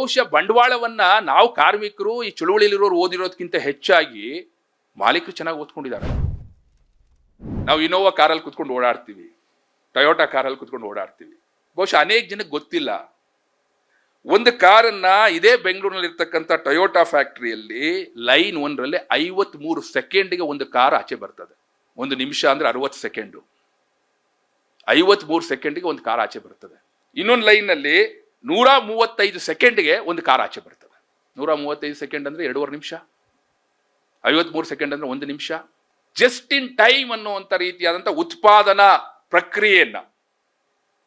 ಬಹುಶಃ ಬಂಡವಾಳವನ್ನ ನಾವು ಕಾರ್ಮಿಕರು ಈ ಚಳುವಳಿಲಿರೋರು ಓದಿರೋದಕ್ಕಿಂತ ಹೆಚ್ಚಾಗಿ ಮಾಲೀಕರು ಚೆನ್ನಾಗಿ ಓದ್ಕೊಂಡಿದ್ದಾರೆ. ನಾವು ಇನೋವಾ ಕಾರಲ್ಲಿ ಕುತ್ಕೊಂಡು ಓಡಾಡ್ತೀವಿ. ಟೊಯೋಟಾ ಕಾರಲ್ಲಿ ಕುತ್ಕೊಂಡು ಓಡಾಡ್ತೀವಿ. ಬಹುಶಃ ಅನೇಕ ಜನಕ್ಕೆ ಗೊತ್ತಿಲ್ಲ. ಒಂದು ಕಾರನ್ನ ಇದೇ ಬೆಂಗಳೂರಿನಲ್ಲಿ ಇರ್ತಕ್ಕಂಥ ಟೊಯೋಟಾ ಫ್ಯಾಕ್ಟ್ರಿಯಲ್ಲಿ ಲೈನ್ ಒಂದರಲ್ಲಿ ಐವತ್ ಮೂರು ಸೆಕೆಂಡ್ಗೆ ಒಂದು ಕಾರ್ ಆಚೆ ಬರ್ತದೆ. ಒಂದು ನಿಮಿಷ ಅಂದ್ರೆ ಅರವತ್ತು ಸೆಕೆಂಡು. ಐವತ್ ಮೂರು ಸೆಕೆಂಡ್ಗೆ ಒಂದು ಕಾರ್ ಆಚೆ ಬರ್ತದೆ. ಇನ್ನೊಂದು ಲೈನ್ನಲ್ಲಿ ನೂರ ಮೂವತ್ತೈದು ಸೆಕೆಂಡ್ಗೆ ಒಂದು ಕಾರ್ ಆಚೆ ಬರ್ತದೆ. ನೂರ ಮೂವತ್ತೈದು ಸೆಕೆಂಡ್ ಅಂದರೆ ಎರಡೂವರೆ ನಿಮಿಷ. ಐವತ್ಮೂರು ಸೆಕೆಂಡ್ ಅಂದರೆ ಒಂದು ನಿಮಿಷ. ಜಸ್ಟ್ ಇನ್ ಟೈಮ್ ಅನ್ನುವಂಥ ರೀತಿಯಾದಂಥ ಉತ್ಪಾದನಾ ಪ್ರಕ್ರಿಯೆಯನ್ನು.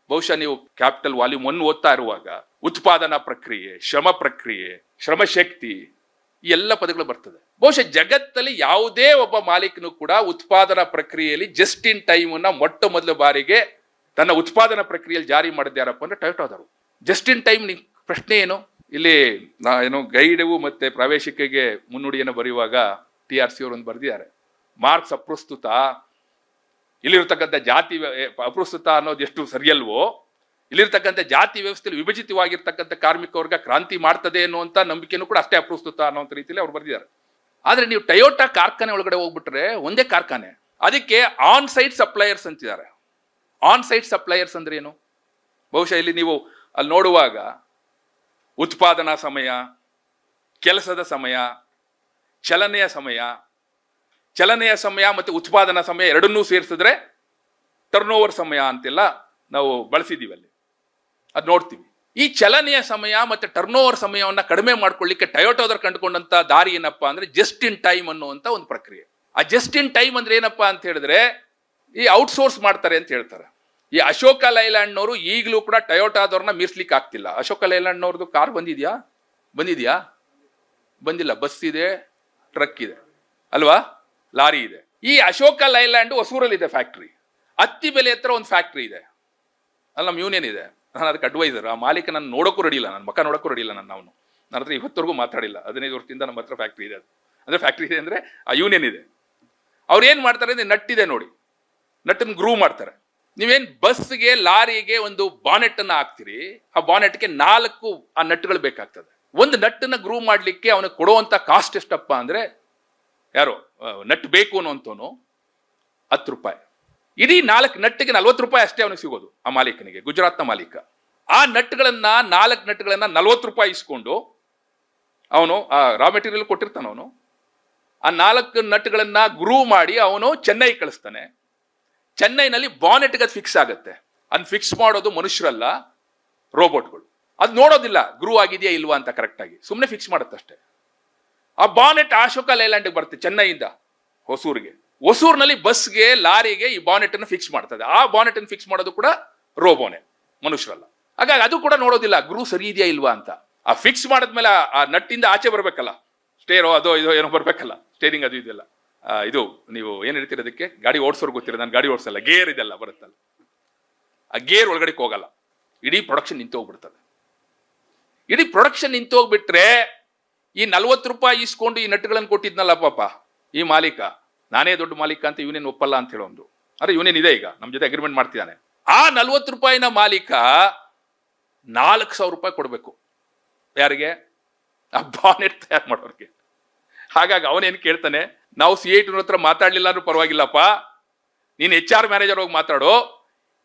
ಬಹುಶಃ ನೀವು ಕ್ಯಾಪಿಟಲ್ ವಾಲ್ಯೂಮ್ ಒನ್ ಓದ್ತಾ ಇರುವಾಗ ಉತ್ಪಾದನಾ ಪ್ರಕ್ರಿಯೆ, ಶ್ರಮ ಪ್ರಕ್ರಿಯೆ ಶ್ರಮಶಕ್ತಿ ಈ ಎಲ್ಲ ಪದಗಳು ಬರ್ತದೆ. ಬಹುಶಃ ಜಗತ್ತಲ್ಲಿ ಯಾವುದೇ ಒಬ್ಬ ಮಾಲೀಕನು ಕೂಡ ಉತ್ಪಾದನಾ ಪ್ರಕ್ರಿಯೆಯಲ್ಲಿ ಜಸ್ಟ್ ಇನ್ ಟೈಮ್ ಅನ್ನ ಮೊಟ್ಟ ಮೊದಲ ಬಾರಿಗೆ ತನ್ನ ಉತ್ಪಾದನಾ ಪ್ರಕ್ರಿಯೆಯಲ್ಲಿ ಜಾರಿ ಮಾಡಿದ್ಯಾರಪ್ಪ ಅಂದ್ರೆ ಟೊಯೋಟೋದವರು ಜಸ್ಟ್ ಇನ್ ಟೈಮ್ ನಿಮ್ ಪ್ರಶ್ನೆ ಏನು? ಇಲ್ಲಿ ನಾ ಏನು ಗೈಡವು ಮತ್ತೆ ಪ್ರವೇಶಿಕೆಗೆ ಮುನ್ನುಡಿಯನ್ನು ಬರೆಯುವಾಗ ಟಿ ಆರ್ ಸಿ ಅವರು ಒಂದು ಬರೆದಿದ್ದಾರೆ. ಮಾರ್ಕ್ಸ್ ಅಪ್ರಸ್ತುತ, ಇಲ್ಲಿರ್ತಕ್ಕಂಥ ಜಾತಿ ಅಪ್ರಸ್ತುತ ಅನ್ನೋದು ಎಷ್ಟು ಸರಿಯಲ್ವೋ? ಇಲ್ಲಿರ್ತಕ್ಕಂಥ ಜಾತಿ ವ್ಯವಸ್ಥೆಯಲ್ಲಿ ವಿಭಜಿತವಾಗಿರ್ತಕ್ಕಂಥ ಕಾರ್ಮಿಕ ವರ್ಗ ಕ್ರಾಂತಿ ಮಾಡ್ತದೆ ಅನ್ನುವಂಥ ನಂಬಿಕೆನೂ ಕೂಡ ಅಷ್ಟೇ ಅಪ್ರಸ್ತುತ ಅನ್ನೋಂಥ ರೀತಿಯಲ್ಲಿ ಅವ್ರು ಬರೆದಿದ್ದಾರೆ. ಆದರೆ ನೀವು ಟೊಯೋಟಾ ಕಾರ್ಖಾನೆ ಒಳಗಡೆ ಹೋಗ್ಬಿಟ್ರೆ ಒಂದೇ ಕಾರ್ಖಾನೆ. ಅದಕ್ಕೆ ಆನ್ ಸೈಟ್ ಸಪ್ಲೈಯರ್ಸ್ ಅಂತಿದ್ದಾರೆ. ಆನ್ ಸೈಟ್ ಸಪ್ಲೈಯರ್ಸ್ ಅಂದ್ರೆ ಏನು? ಬಹುಶಃ ಇಲ್ಲಿ ನೀವು ಅಲ್ಲಿ ನೋಡುವಾಗ ಉತ್ಪಾದನಾ ಸಮಯ, ಕೆಲಸದ ಸಮಯ, ಚಲನೆಯ ಸಮಯ. ಚಲನೆಯ ಸಮಯ ಮತ್ತು ಉತ್ಪಾದನಾ ಸಮಯ ಎರಡನ್ನೂ ಸೇರಿಸಿದ್ರೆ ಟರ್ನ್ ಓವರ್ ಸಮಯ ಅಂತೆಲ್ಲ ನಾವು ಬಳಸಿದ್ದೀವಿ ಅಲ್ಲಿ. ಅದು ನೋಡ್ತೀವಿ. ಈ ಚಲನೆಯ ಸಮಯ ಮತ್ತು ಟರ್ನ್ ಓವರ್ ಸಮಯವನ್ನು ಕಡಿಮೆ ಮಾಡ್ಕೊಳ್ಳಿಕ್ಕೆ ಟೊಯೋಟೋದರ್ ಕಂಡುಕೊಂಡಂಥ ದಾರಿ ಏನಪ್ಪಾ ಅಂದರೆ ಜಸ್ಟ್ ಇನ್ ಟೈಮ್ ಅನ್ನುವಂಥ ಒಂದು ಪ್ರಕ್ರಿಯೆ. ಆ ಜಸ್ಟ್ ಇನ್ ಟೈಮ್ ಅಂದ್ರೆ ಏನಪ್ಪಾ ಅಂತ ಹೇಳಿದ್ರೆ ಈ ಔಟ್ಸೋರ್ಸ್ ಮಾಡ್ತಾರೆ ಅಂತ ಹೇಳ್ತಾರೆ. ಈ ಅಶೋಕ ಲೈಲ್ಯಾಂಡ್ನವರು ಈಗಲೂ ಕೂಡ ಟೊಯೋಟಾದವ್ರನ್ನ ಮೀರ್ಸ್ಲಿಕ್ಕೆ ಆಗ್ತಿಲ್ಲ. ಅಶೋಕ ಲೈಲ್ಯಾಂಡ್ನವ್ರದ್ದು ಕಾರ್ ಬಂದಿದ್ಯಾ? ಬಂದಿದ್ಯಾ? ಬಂದಿಲ್ಲ. ಬಸ್ ಇದೆ, ಟ್ರಕ್ ಇದೆ. ಅಲ್ವಾ? ಲಾರಿ ಇದೆ. ಈ ಅಶೋಕ ಲೈಲ್ಯಾಂಡ್ ಹೊಸೂರಲ್ಲಿ ಇದೆ ಫ್ಯಾಕ್ಟ್ರಿ. ಅತ್ತಿ ಬೆಲೆ ಹತ್ರ ಒಂದು ಫ್ಯಾಕ್ಟ್ರಿ ಇದೆ. ಅಲ್ಲಿ ನಮ್ಮ ಯೂನಿಯನ್ ಇದೆ. ನಾನು ಅದಕ್ಕೆ ಅಡ್ವೈಸರ್ ಆ ಮಾಲೀಕ ನಾನು ನೋಡೋಕ್ಕೂ ರೆಡಿಲ್ಲ ನನ್ನ ಮಕ್ಕ ನೋಡೋಕ್ಕೂ ರೆಡಿಲ್ಲ ನಾನು ಅವನು ನನ್ನ ಹತ್ರ ಇವತ್ತವರೆಗೂ ಮಾತಾಡಿಲ್ಲ. ಹದಿನೈದು ವರ್ಷದಿಂದ ನಮ್ಮ ಹತ್ರ ಫ್ಯಾಕ್ಟ್ರಿ ಇದೆ ಅದು. ಅಂದ್ರೆ ಫ್ಯಾಕ್ಟ್ರಿ ಇದೆ ಅಂದ್ರೆ ಆ ಯೂನಿಯನ್ ಇದೆ. ಅವ್ರು ಏನು ಮಾಡ್ತಾರೆ ಅಂದ್ರೆ ನಟ್ಟಿದೆ ನೋಡಿ. ನಟ್ಟನ್ನು ಗ್ರೂ ಮಾಡ್ತಾರೆ. ನೀವೇನ್ ಬಸ್ಗೆ ಲಾರಿಗೆ ಒಂದು ಬಾನೆಟ್ ಅನ್ನ ಹಾಕ್ತೀರಿ, ಆ ಬಾನೆಟ್ಗೆ ನಾಲ್ಕು, ಆ ನಟ್ಗಳು ಬೇಕಾಗ್ತದೆ. ಒಂದು ನಟ್ಟನ್ನ ಗ್ರೂ ಮಾಡ್ಲಿಕ್ಕೆ ಅವನಿಗೆ ಕೊಡುವಂತ ಕಾಸ್ಟ್ ಎಷ್ಟಪ್ಪ ಅಂದ್ರೆ, ಯಾರು ನಟ್ ಬೇಕು ಅನ್ನೋಂಥವನು ಹತ್ತು ರೂಪಾಯಿ. ಇಡೀ ನಾಲ್ಕು ನಟ್ಟಿಗೆ ನಲ್ವತ್ತು ರೂಪಾಯಿ ಅಷ್ಟೇ ಅವನಿಗೆ ಸಿಗೋದು, ಆ ಮಾಲೀಕನಿಗೆ, ಗುಜರಾತ್ನ ಮಾಲೀಕ. ಆ ನಟ್ಗಳನ್ನ ನಾಲ್ಕು ನಟ್ಗಳನ್ನ ನಲ್ವತ್ತು ರೂಪಾಯಿ ಇಸ್ಕೊಂಡು, ಅವನು, ಆ ರಾ ಮೆಟೀರಿಯಲ್ ಕೊಟ್ಟಿರ್ತಾನ ಅವನು. ಆ ನಾಲ್ಕು ನಟ್ಗಳನ್ನ ಗ್ರೂ ಮಾಡಿ ಅವನು ಚೆನ್ನೈ ಕಳಿಸ್ತಾನೆ. ಚೆನ್ನೈನಲ್ಲಿ ಬಾನೆಟ್ಗೆ ಅದು ಫಿಕ್ಸ್ ಆಗುತ್ತೆ. ಅದ್ ಫಿಕ್ಸ್ ಮಾಡೋದು ಮನುಷ್ಯರಲ್ಲ ರೋಬೋಟ್ಗಳು ಅದು ನೋಡೋದಿಲ್ಲ ಗ್ರೂ ಆಗಿದೆಯಾ ಇಲ್ವಾ ಅಂತ ಕರೆಕ್ಟಾಗಿ ಸುಮ್ಮನೆ ಫಿಕ್ಸ್ ಮಾಡುತ್ತಷ್ಟೇ ಆ ಬಾನೆಟ್ ಅಶೋಕ ಲೈಲ್ಯಾಂಡ್ಗೆ ಬರುತ್ತೆ, ಚೆನ್ನೈಯಿಂದ, ಹೊಸೂರಿಗೆ. ಹೊಸೂರಿನಲ್ಲಿ ಬಸ್ಗೆ ಲಾರಿಗೆ ಈ ಬಾನೆಟ್ ಅನ್ನು ಫಿಕ್ಸ್ ಮಾಡ್ತದೆ. ಆ ಬಾನೆಟ್ ಅನ್ನು ಫಿಕ್ಸ್ ಮಾಡೋದು ಕೂಡ ರೋಬೋನೆ ಮನುಷ್ಯರಲ್ಲ. ಹಾಗಾಗಿ ಅದು ಕೂಡ ನೋಡೋದಿಲ್ಲ ಗ್ರೂ ಸರಿ ಇದೆಯಾ ಇಲ್ವಾ ಅಂತ. ಆ ಫಿಕ್ಸ್ ಮಾಡಿದ್ಮೇಲೆ ಆ- ನಟ್ಟಿಂದ ಆಚೆ ಬರಬೇಕಲ್ಲ. ಸ್ಟೇರೋ ಅದೋ, ಇದೋ, ಏನೋ ಬರಬೇಕಲ್ಲ. ಸ್ಟೇರಿಂಗ್ ಅದು ಇದೆಲ್ಲ ಇದು ನೀವು ಏನ್ ಹೇಳ್ತೀರ ಅದಕ್ಕೆ ಗಾಡಿ ಓಡಿಸೋರು ಗೊತ್ತಿರೋ ನಾನು ಗಾಡಿ ಓಡಿಸಲ್ಲ, ಗೇರ್ ಇದೆಲ್ಲ ಬರುತ್ತಲ್ಲ. ಆ ಗೇರ್ ಒಳಗಡೆ ಹೋಗಲ್ಲ, ಇಡೀ ಪ್ರೊಡಕ್ಷನ್ ನಿಂತೋಗ್ಬಿಡ್ತದೆ ಇಡೀ ಪ್ರೊಡಕ್ಷನ್ ನಿಂತೋಗ್ಬಿಟ್ರೆ ಈ ನಲ್ವತ್ತು ರೂಪಾಯಿ ಇಸ್ಕೊಂಡು ಈ ನಟ್ಟುಗಳನ್ನು ಕೊಟ್ಟಿದ್ನಲ್ಲ ಪಾಪ, ಈ ಮಾಲೀಕ. ನಾನೇ ದೊಡ್ಡ ಮಾಲೀಕ ಅಂತ ಇವನೇನು ಒಪ್ಪಲ್ಲ ಅಂತ ಹೇಳೋದು. ಅರೆ ಇವನೇನು ಇದೆ ಈಗ ನಮ್ಮ ಜೊತೆ ಅಗ್ರಿಮೆಂಟ್ ಮಾಡ್ತಿದ್ದಾನೆ. ಆ ನಲ್ವತ್ತು ರೂಪಾಯಿನ ಮಾಲೀಕ ನಾಲ್ಕು ಸಾವಿರ ರೂಪಾಯಿ ಕೊಡಬೇಕು. ಯಾರಿಗೆ? ಆ ಬಾನೆಟ್ ತಯಾರು ಮಾಡೋರಿಗೆ. ಹಾಗಾಗಿ ಅವನೇನು ಕೇಳ್ತಾನೆ ನಾವು ಸಿ ಐ ಹತ್ರ ಮಾತಾಡ್ಲಿಲ್ಲ ಅಂದ್ರೂ ಪರವಾಗಿಲ್ಲಪ್ಪ. ನೀನು ಎಚ್ ಆರ್ ಮ್ಯಾನೇಜರ್ ಹೋಗಿ ಮಾತಾಡು.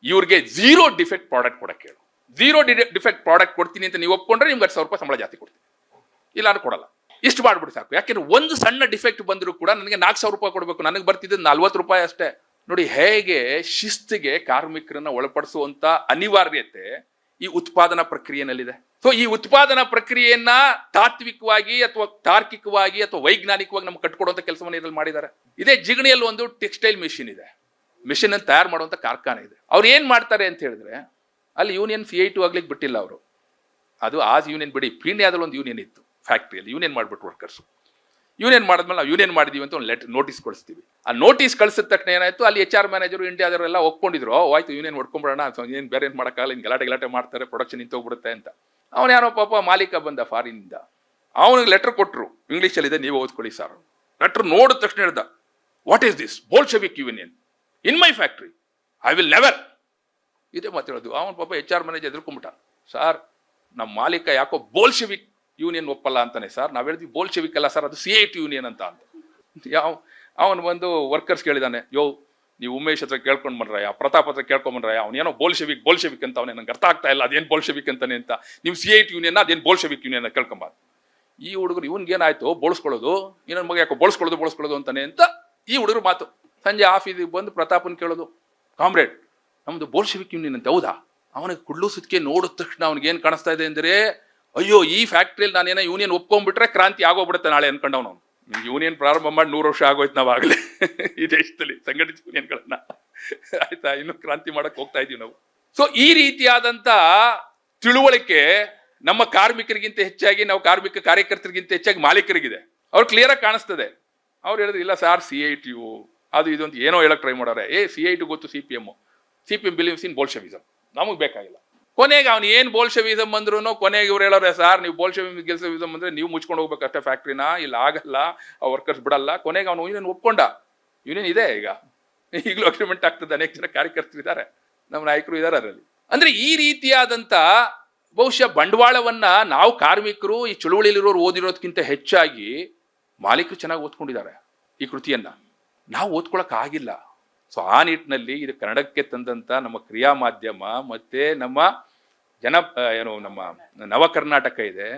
ಇವ್ರಿಗೆ ಝೀರೋ ಡಿಫೆಕ್ಟ್ ಪ್ರಾಡಕ್ಟ್ ಕೊಡಕ್ಕೆ ಹೇಳು ಝೀರೋ ಡಿಫೆಕ್ಟ್ ಪ್ರಾಡಕ್ಟ್ ಕೊಡ್ತೀನಿ ಅಂತ ನೀವು ಒಪ್ಕೊಂಡ್ರೆ ನಿಮ್ಗೆ ಹತ್ತು ಸಾವಿರ ರೂಪಾಯಿ ಸಂಬಳ ಜಾಸ್ತಿ ಕೊಡ್ತೀನಿ. ಇಲ್ಲ ಅಂದ್ರೆ ಕೊಡಲ್ಲ. ಇಷ್ಟು ಮಾಡ್ಬಿಡಿ ಸಾಕು. ಯಾಕೆಂದ್ರೆ ಒಂದು ಸಣ್ಣ ಡಿಫೆಕ್ಟ್ ಬಂದರೂ ಕೂಡ ನನಗೆ ನಾಲ್ಕು ಸಾವಿರ ರೂಪಾಯಿ ಕೊಡಬೇಕು. ನನಗೆ ಬರ್ತಿದ್ದು ನಲ್ವತ್ತು ರೂಪಾಯಿ ಅಷ್ಟೇ. ನೋಡಿ ಹೇಗೆ ಶಿಸ್ತಿಗೆ ಕಾರ್ಮಿಕರನ್ನ ಒಳಪಡಿಸುವಂತ ಅನಿವಾರ್ಯತೆ ಈ ಉತ್ಪಾದನಾ ಪ್ರಕ್ರಿಯೆನಲ್ಲಿದೆ. ಸೊ ಈ ಉತ್ಪಾದನಾ ಪ್ರಕ್ರಿಯೆಯನ್ನ ತಾತ್ವಿಕವಾಗಿ ಅಥವಾ ತಾರ್ಕಿಕವಾಗಿ ಅಥವಾ ವೈಜ್ಞಾನಿಕವಾಗಿ ನಮ್ಗೆ ಕಟ್ಕೊಡುವಂತ ಕೆಲಸವನ್ನು ಇದ್ರಲ್ಲಿ ಮಾಡಿದ್ದಾರೆ. ಇದೇ ಜಿಗಣಿಯಲ್ಲಿ ಒಂದು ಟೆಕ್ಸ್ಟೈಲ್ ಮಿಷಿನ್ ಇದೆ. ಮಿಷಿನ್ ಅನ್ನು ತಯಾರು ಮಾಡುವಂತ ಕಾರ್ಖಾನೆ ಇದೆ. ಅವ್ರು ಏನ್ ಮಾಡ್ತಾರೆ ಅಂತ ಹೇಳಿದ್ರೆ, ಅಲ್ಲಿ ಯೂನಿಯನ್ ಸಿ ಐ ಟು ಆಗ್ಲಿಕ್ಕೆ ಬಿಟ್ಟಿಲ್ಲ ಅವರು. ಅದು ಆಸ್ ಯೂನಿಯನ್ ಬಿಡಿ ಪೀಣ್ಯಾದಲ್ಲಿ ಒಂದು ಯೂನಿಯನ್ ಇತ್ತು, ಫ್ಯಾಕ್ಟ್ರಿಯಲ್ಲಿ. ಯೂನಿಯನ್ ಮಾಡ್ಬಿಟ್ಟು ವರ್ಕರ್ಸ್. ಯೂನಿಯನ್ ಮಾಡಿದ್ಮೇಲೆ ನಾವು ಯೂನಿಯನ್ ಮಾಡಿದೀವಿ ಅಂತ ಒಂದು ಲೆಟರ್ ನೋಟಿಸ್ ಕಳಿಸ್ತೀವಿ ಆ ನೋಟಿಸ್ ಕಳಿಸಿದ ತಕ್ಷಣ ಏನಾಯ್ತು, ಅಲ್ಲಿ ಎಚ್ ಆರ್ ಮ್ಯಾನೇಜರು ಇಂಡಿಯಾದವರೆಲ್ಲ ಒಪ್ಕೊಂಡಿದ್ರು ಆಯ್ತು ಯೂನಿಯನ್ ಹೊಡ್ಕೊಂಬಿಡೋಣ ಏನು ಬೇರೆ ಏನು ಮಾಡೋಕ್ಕಾಗಲ್ಲ ಹಿಂಗೆ ಗಲಾಟೆ ಗಲಾಟೆ ಮಾಡ್ತಾರೆ ಪ್ರೊಡಕ್ಷನ್ ನಿಂತೋಗ್ಬಿಡುತ್ತೆ ಅಂತ. ಅವನು ಯಾರೋ ಪಾಪ ಮಾಲೀಕ ಬಂದ ಫಾರಿನಿಂದ ಅವನಿಗೆ ಲೆಟರ್ ಕೊಟ್ಟರು ಇಂಗ್ಲೀಷಲ್ಲಿದೆ ನೀವು ಓದ್ಕೊಳ್ಳಿ ಸರ್ ಲೆಟರ್ ನೋಡಿದ ತಕ್ಷಣ ಹೇಳ್ದ what is this Bolshevik union in my factory I will never ಇದೇ ಮಾತಾಡೋದು ಅವನು ಪಾಪ ಎಚ್ ಆರ್ ಮ್ಯಾನೇಜರ್ ಎದುರ್ಕೊಂಬಿಟ್ಟ ಸರ್ ನಮ್ಮ ಮಾಲೀಕ ಯಾಕೋ ಬೋಲ್ಶೆವಿಕ್ ಯೂನಿಯನ್ ಒಪ್ಪಲ್ಲ ಅಂತಾನೆ ಸರ್. ನಾವು ಹೇಳಿದ್ವಿ ಬೋಲ್ಶೆವಿಕ್ ಅಲ್ಲ ಸರ್, ಅದು ಸಿ ಐ ಟಿ ಯೂನಿಯನ್ ಅಂತ ಅಂತ. ಯಾವ ಅವನು ಬಂದು ವರ್ಕರ್ಸ್ ಕೇಳಿದಾನೆ, ಯೋ, ನೀವು ಉಮೇಶ್ ಹತ್ರ ಕೇಳ್ಕೊಂಡು ಬಂದ್ರಯ್ಯ, ಪ್ರತಾಪ್ ಹತ್ರ ಕೇಳ್ಕೊಂಡ್ ಬಂದ್ರಯ್ಯ, ಅವನೇನೋ ಬೋಲ್ಶೆವಿಕ್ ಬೋಲ್ಶೆವಿಕ್ ಅಂತ ಅವನೇ, ನಂಗೆ ಅರ್ಥ ಆಗ್ತಾ ಇಲ್ಲ, ಅದೇನ್ ಬೋಲ್ಶೆವಿಕ್ ಅಂತಾನೆ ಅಂತ. ನೀವು ಸಿ ಐ ಟಿ ಯೂನಿಯನ್ ಅದೇನು ಬೋಲ್ಶೆವಿಕ್ ಯೂನಿಯನ್ ಕೇಳ್ಕೊಂಬಾರ್ದು ಈ ಹುಡುಗರು ಇವನ್ಗೇನಾಯ್ತು ಬೋಳ್ಸ್ಕೊಳ್ಳೋದು? ಇನ್ನೊಂದು ಮಗ ಯಾಕೋ ಬೋಳ್ಸ್ಕೊಳ್ಳೋದು ಬೋಳ್ಸ್ಕೊಳ್ಳೋದು ಅಂತಾನೆ ಅಂತ ಈ ಹುಡುಗರು ಮಾತು. ಸಂಜೆ ಆಫೀಸಿಗೆ ಬಂದು ಪ್ರತಾಪನ್ ಕೇಳೋದು, ಕಾಮ್ರೇಡ್, ನಮ್ದು ಬೋಲ್ಶೆವಿಕ್ ಯೂನಿಯನ್ ಅಂತ ಹೌದಾ? ಅವನಿಗೆ ಕುಡ್ಲು ಸುತ್ತಿಗೆ ನೋಡಿದ ತಕ್ಷಣ ಅವ್ನಿಗೆ ಏನು ಕಾಣಿಸ್ತಾ ಇದೆ ಅಂದ್ರೆ ಅಯ್ಯೋ, ಈ ಫ್ಯಾಕ್ಟ್ರಿಯಲ್ಲಿ ನಾನೇನೋ ಯೂನಿಯನ್ ಒಪ್ಕೊಂಡ್ಬಿಟ್ರೆ ಕ್ರಾಂತಿ ಆಗೋಗ್ಬಿಡುತ್ತೆ ನಾಳೆ ಅನ್ಕೊಂಡವನು ಯೂನಿಯನ್ ಪ್ರಾರಂಭ ಮಾಡಿ ನೂರು ವರ್ಷ ಆಗೋಯ್ತು ನಾವಾಗಲೇ ಈ ದೇಶದಲ್ಲಿ ಸಂಘಟಿತ ಯೂನಿಯನ್ಗಳನ್ನ ಆಯ್ತಾ? ಇನ್ನು ಕ್ರಾಂತಿ ಮಾಡಕ್ ಹೋಗ್ತಾ ಇದೀವಿ ನಾವು. ಸೊ ಈ ರೀತಿಯಾದಂತ ತಿಳುವಳಿಕೆ ನಮ್ಮ ಕಾರ್ಮಿಕರಿಗಿಂತ ಹೆಚ್ಚಾಗಿ, ನಾವು ಕಾರ್ಮಿಕ ಕಾರ್ಯಕರ್ತರಿಗಿಂತ ಹೆಚ್ಚಾಗಿ ಮಾಲೀಕರಿಗಿದೆ. ಅವ್ರು ಕ್ಲಿಯರ್ ಆಗಿ ಕಾಣಿಸ್ತದೆ. ಅವ್ರು ಹೇಳಿದ್ರು, ಇಲ್ಲ sir C I T U, ಅದು ಇದೊಂದು ಏನೋ ಹೇಳಕ್ ಟ್ರೈ ಮಾಡೋರೆ ಏ ಸಿ ಐ ಟಿ ಗೊತ್ತು C P M C P M believes in Bolshevism ನಮಗೆ ಬೇಕಾಗಿಲ್ಲ. ಕೊನೆಗೆ ಅವ್ನು ಏನು ಬೋಲ್ಶವಿಸಮ್ ಅಂದ್ರೂ ಕೊನೆಗೆ ಇವ್ರು ಹೇಳೋರೆ, ಸರ್, ನೀವು ಬೋಲ್ಶವಿಸಮ್ ಗೆಲ್ಸವಿಸಮ್ ಅಂದ್ರೆ ನೀವು ಮುಚ್ಕೊಂಡು ಹೋಗ್ಬೇಕಷ್ಟೇ ಫ್ಯಾಕ್ಟ್ರಿನ ಇಲ್ಲ ಆಗಲ್ಲ, ಆ ವರ್ಕರ್ಸ್ ಬಿಡಲ್ಲ. ಕೊನೆಗೆ ಅವನು ಯೂನಿಯನ್ ಒಪ್ಕೊಂಡ. ಯೂನಿಯನ್ ಇದೆ ಈಗ. ಈಗಲೂ ಅಗ್ರಿಮೆಂಟ್ ಆಗ್ತದೆ, ಅನೇಕ ಜನ ಕಾರ್ಯಕರ್ತರು ಇದ್ದಾರೆ ನಮ್ಮ ನಾಯಕರು ಇದ್ದಾರೆ ಅದರಲ್ಲಿ. ಅಂದ್ರೆ ಈ ರೀತಿಯಾದಂತ ಬಹುಶಃ ಬಂಡವಾಳವನ್ನ ನಾವು ಕಾರ್ಮಿಕರು, ಈ ಚಳುವಳಿಯಲ್ಲಿರೋರು ಓದಿರೋದಕ್ಕಿಂತ ಹೆಚ್ಚಾಗಿ ಮಾಲೀಕರು ಚೆನ್ನಾಗಿ ಓದ್ಕೊಂಡಿದ್ದಾರೆ ಈ ಕೃತಿಯನ್ನ. ನಾವು ಓದ್ಕೊಳಕ್ ಆಗಿಲ್ಲ. ಸೊ ಆ ನಿಟ್ಟಿನಲ್ಲಿ ಇದು ಕನ್ನಡಕ್ಕೆ ತಂದಂತ ನಮ್ಮ ಕ್ರಿಯಾ ಮಾಧ್ಯಮ ಮತ್ತೆ ನಮ್ಮ ಜನ ಏನು ನಮ್ಮ ನವ ಕರ್ನಾಟಕ ಇದೆ,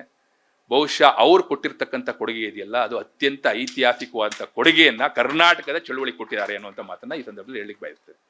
ಬಹುಶಃ ಅವ್ರು ಕೊಟ್ಟಿರ್ತಕ್ಕಂಥ ಕೊಡುಗೆ ಇದೆಯಲ್ಲ, ಅದು ಅತ್ಯಂತ ಐತಿಹಾಸಿಕವಾದಂಥ ಕೊಡುಗೆಯನ್ನ ಕರ್ನಾಟಕದ ಚಳುವಳಿ ಕೊಟ್ಟಿದ್ದಾರೆ ಅನ್ನುವಂಥ ಮಾತನ್ನ ಈ ಸಂದರ್ಭದಲ್ಲಿ ಹೇಳಲಿಕ್ಕೆ ಬಯಸ್ತೇನೆ.